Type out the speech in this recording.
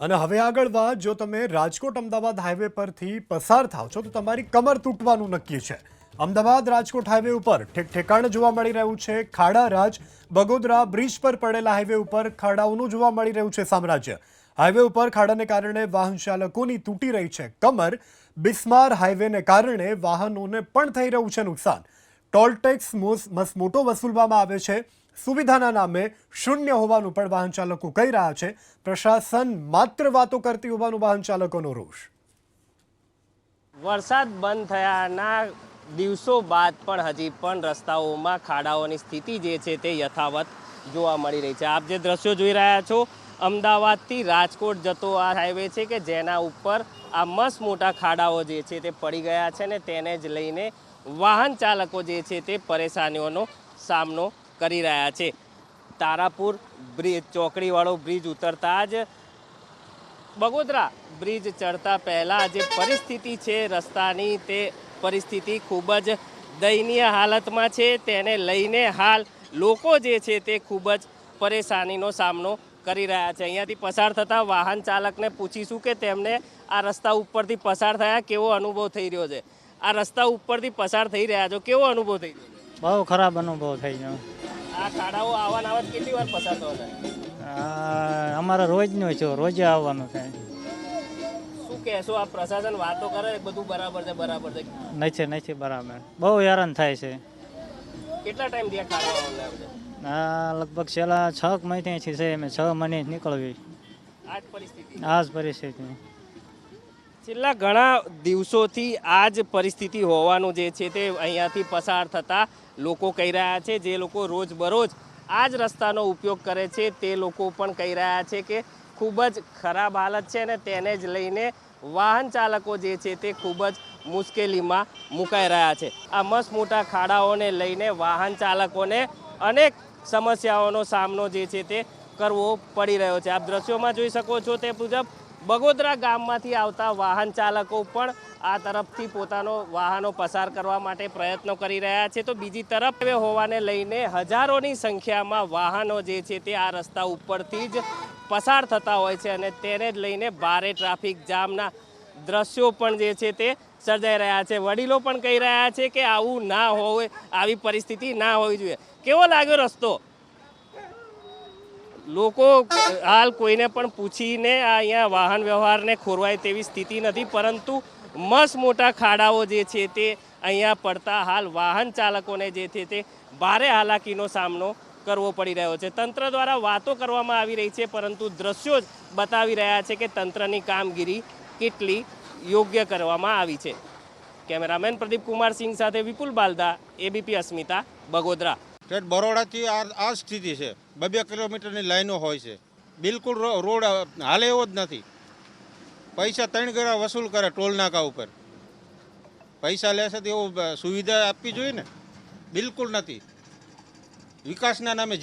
અને હવે આગળ વાત, જો તમે રાજકોટ અમદાવાદ હાઈવે પરથી પસાર થાવ છો, તો તમારી કમર તૂટવાનું નક્કી છે. અમદાવાદ રાજકોટ હાઈવે ઉપર ઠેક ઠેકાણે જોવા મળી રહ્યું છે. ખાડા રાજ, બગોદરા બ્રિજ પર પડેલા હાઈવે ઉપર ખાડાઓનું જોવા મળી રહ્યું છે સામ્રાજ્ય. હાઈવે ઉપર ખાડાને કારણે વાહન ચાલકોની તૂટી રહી છે કમર. બિસ્માર હાઈવેને કારણે વાહનોને પણ થઈ રહ્યું છે નુકસાન. ટોલ ટેક્સ મોસ- મોટો વસૂલવામાં આવે છે. સુવિધાના નામે શૂન્ય હોવાનું પણ વાહન ચાલકો કહી રહ્યા છે. પ્રશાસન માત્ર વાતો કરતી હોવાનું વાહન ચાલકોનો રોષ. વરસાદ બંધ થયાના દિવસો બાદ પણ હજી પણ રસ્તાઓમાં ખાડાઓની સ્થિતિ જે છે તે યથાવત જોવા મળી રહી છે. આપ જે દ્રશ્યો જોઈ રહ્યા છો, અમદાવાદથી રાજકોટ જતો આ હાઈવે છે કે જેના ઉપર આ મસ્ત મોટા ખાડાઓ જે છે તે પડી ગયા છે ને તેને જ લઈને વાહન ચાલકો જે છે તે પરેશાનીઓનો સામનો કરી રહ્યા છે. તારાપુર બ્રિજ, ચોકડીવાળો બ્રિજ ઉતરતા જ બગોદરા બ્રિજ ચડતા પહેલાં જે પરિસ્થિતિ છે રસ્તાની તે પરિસ્થિતિ ખૂબ જ દયનીય હાલતમાં છે. તેને લઈને હાલ લોકો જે છે તે ખૂબ જ પરેશાનીનો સામનો કરી રહ્યા છે. અહીંયાથી પસાર થતા વાહન ચાલકને પૂછીશું કે તેમને આ રસ્તા ઉપરથી પસાર થયા કેવો અનુભવ થઈ રહ્યો છે. આ રસ્તા ઉપરથી પસાર થઈ રહ્યા છો. કેવો અનુભવ થઈ ગયો? બહુ ખરાબ અનુભવ થઈ ગયો. આ ખાડાઓ આવા આવા કેટલી વાર પસાર થવા થાય? અમારે રોજનું છે રોજે આવવાનું થાય. શું કહેશો આ પ્રશાસન વાતો કરે બધું બરાબર છે બરાબર છે? નહીં છે બરાબર. બહુ હેરાન થાય છે. કેટલા ટાઈમ થયા ખાડા છે? લગભગ છેલ્લા છ મહિનાથી છે અમે છ મહિને નીકળવી. આજ પરિસ્થિતિ. આજ પરિસ્થિતિ. છેલ્લા ઘણા દિવસોથી આ જ પરિસ્થિતિ હોવાનું જે છે તે અહીંયાથી પસાર થતા લોકો કહી રહ્યા છે, જે લોકો રોજબરોજ આ જ રસ્તાનો ઉપયોગ કરે છે, તે લોકો પણ કહી રહ્યા છે કે ખૂબ જ ખરાબ હાલત છે અને તેને જ લઈને વાહન ચાલકો જે છે તે ખૂબ જ મુશ્કેલીમાં મુકાઈ રહ્યા છે. આ મસ્ત મોટા ખાડાઓને લઈને વાહન ચાલકોને અનેક સમસ્યાઓનો સામનો જે છે તે કરવો પડી રહ્યો છે. આપ દ્રશ્યોમાં જોઈ શકો છો તે મુજબ બગોદરા ગામમાંથી આવતા વાહન ચાલકો પણ આ તરફથી પોતાનો વાહનો પસાર કરવા માટે પ્રયત્નો કરી રહ્યા છે. તો બીજી તરફ હોવાને લઈને હજારોની સંખ્યામાં વાહનો જે છે તે આ રસ્તા ઉપરથી જ પસાર થતા હોય છે અને તેને જ લઈને ભારે ટ્રાફિક જામના દ્રશ્યો પણ જે છે તે સર્જાઈ રહ્યા છે. વડીલો પણ કહી રહ્યા છે કે આવું ના હોય, આવી પરિસ્થિતિ ના હોવી જોઈએ. કેવો લાગ્યો રસ્તો? લોકો, હાલ કોઈને પણ પૂછીને અહીંયા વાહન વ્યવહારને ખોરવાય તેવી સ્થિતિ નથી, પરંતુ મસ્ત મોટા ખાડાઓ જે છે તે અહીંયા પડતા હાલ વાહન ચાલકોને જે છે તે ભારે હાલાકીનો સામનો કરવો પડી રહ્યો છે. તંત્ર દ્વારા વાતો કરવામાં આવી રહી છે, પરંતુ દ્રશ્યો જ બતાવી રહ્યા છે કે તંત્રની કામગીરી કેટલી યોગ્ય કરવામાં આવી છે. કેમેરામેન પ્રદીપ કુમાર સિંહ સાથે વિપુલ બાલદા, એબીપી અસ્મિતા, બગોદરા. સ્ટેટ બરોડાથી આ આ સ્થિતિ છે. બે કિલોમીટરની લાઈનો હોય છે. બિલકુલ રોડ હાલે એવો જ નથી. પૈસા ત્રણ ગણા વસૂલ કરે ટોલનાકા ઉપર. પૈસા લેશે તો એવું સુવિધા આપવી જોઈએ ને? બિલકુલ નથી. વિકાસના નામે